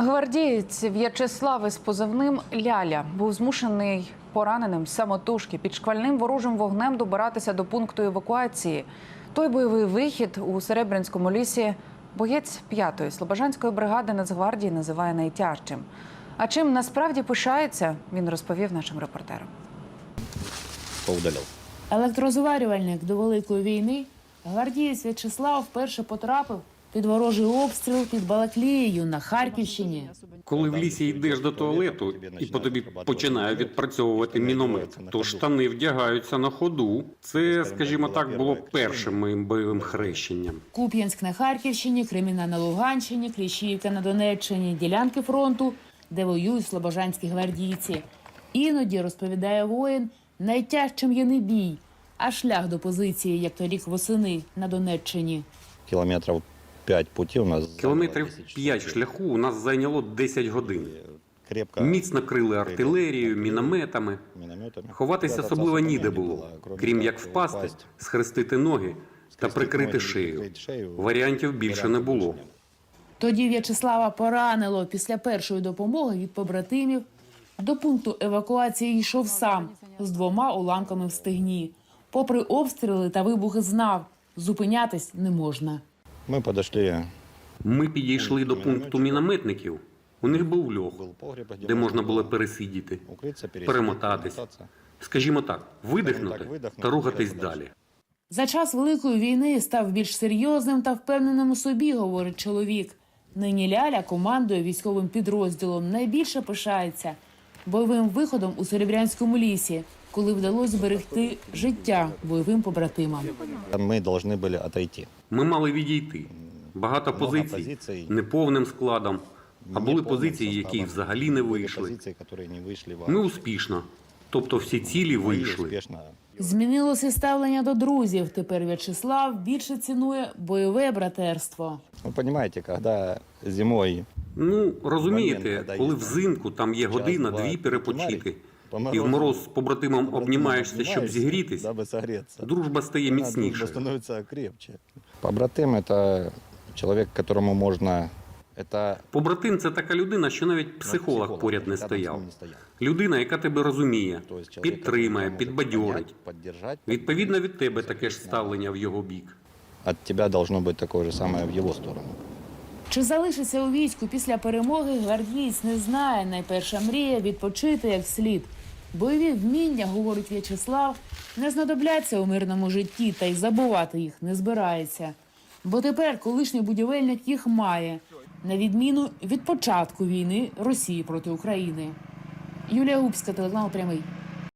Гвардієць В'ячеслав із позивним Ляля був змушений пораненим самотужки під шквальним ворожим вогнем добиратися до пункту евакуації. Той бойовий вихід у Серебрянському лісі боєць п'ятої слобожанської бригади Нацгвардії називає найтяжчим. А чим насправді пишається, він розповів нашим репортерам. поудалял. Електрозварювальник до Великої війни гвардієць В'ячеслав вперше потрапив під ворожий обстріл під Балаклією на Харківщині. Коли в лісі йдеш до туалету і по тобі починає відпрацьовувати міномет, то штани вдягаються на ходу. Це, скажімо так, було першим моїм бойовим хрещенням. Куп'янськ на Харківщині, Креміна на Луганщині, Кліщіївка на Донеччині, ділянки фронту, де воюють слобожанські гвардійці. Іноді, розповідає воїн, найтяжчим є не бій, а шлях до позиції, як торік восени на Донеччині. Километров 5 пути у нас. Кілометрів заняло 10 5 шляху у нас зайняло 10 годин. Крепко. Міцно крили артилерією, мінометами. мінометами. Ховатися особливо ніде було, крім як впасти, схрестити ноги та прикрити шию. шею. Варіантів більше не було. Тоді В'ячеслава поранило після першої допомоги від побратимів. До пункту евакуації йшов сам з двома уламками в стегні. Попри обстріли та вибухи, знав зупинятись не можна. Ми подошли. Ми підійшли до пункту мінометників. У них був льох, де можна було пересидіти, перемотатись. Скажімо так, видихнути та рухатись далі. За час великої війни став більш серйозним та впевненим у собі, говорить чоловік. Нині Ляля командує військовим підрозділом. Найбільше пишається бойовим виходом у Серебрянському лісі, коли вдалося зберегти життя бойовим побратимам. Ми повинні були отойти. Ми мали відійти. Багато позицій неповним складом, а були позиції, які взагалі не вийшли. не. Ми успішно. Тобто всі цілі вийшли. Змінилося ставлення до друзів. Тепер В'ячеслав більше цінує бойове братерство. Ви розумієте, коли зимою Ну, розумієте, коли взимку там є година, дві перепочити, по і в мороз з побратимом обнімаєшся, щоб зігрітись, дружба стає крепче. Побратим – це чоловік, якому можна... Это Побратим це така людина, що навіть психолог поряд не стояв. Людина, яка тебе розуміє, підтримає, підбадьорить. Відповідно від тебе таке ж ставлення в його бік. От тебя должно быть такое же самое в его сторону. Чи залишиться у війську після перемоги гвардієць не знає. Найперша мрія відпочити як слід. Бойові вміння, говорить В'ячеслав, не знадобляться у мирному житті, та й забувати їх не збирається. Бо тепер колишній будівельник їх має, на відміну від початку війни Росії проти України. Юлія Губська, телеканал прямий.